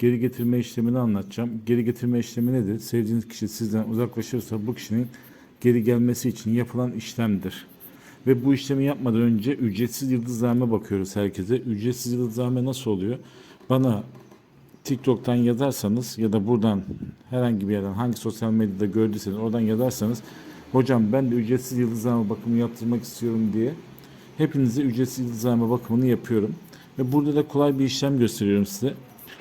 geri getirme işlemini anlatacağım. Geri getirme işlemi nedir? Sevdiğiniz kişi sizden uzaklaşırsa bu kişinin geri gelmesi için yapılan işlemdir. Ve bu işlemi yapmadan önce ücretsiz yıldızname bakıyoruz herkese. Ücretsiz yıldızname nasıl oluyor? Bana TikTok'tan yazarsanız ya da buradan herhangi bir yerden hangi sosyal medyada gördüyseniz oradan yazarsanız hocam ben de ücretsiz yıldızname bakımı yaptırmak istiyorum diye hepinize ücretsiz yıldızname bakımını yapıyorum. Ve burada da kolay bir işlem gösteriyorum size.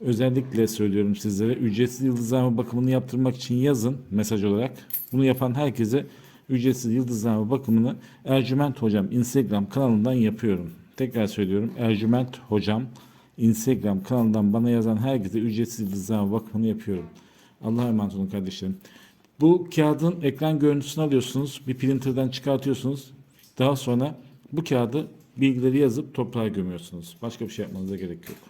özellikle söylüyorum sizlere ücretsiz yıldızlama bakımını yaptırmak için yazın mesaj olarak. Bunu yapan herkese ücretsiz yıldızlama bakımını Ercüment Hocam Instagram kanalından yapıyorum. Tekrar söylüyorum Ercüment Hocam Instagram kanalından bana yazan herkese ücretsiz yıldızlama bakımını yapıyorum. Allah'a emanet olun kardeşlerim. Bu kağıdın ekran görüntüsünü alıyorsunuz. Bir printerden çıkartıyorsunuz. Daha sonra bu kağıdı bilgileri yazıp toprağa gömüyorsunuz. Başka bir şey yapmanıza gerek yok.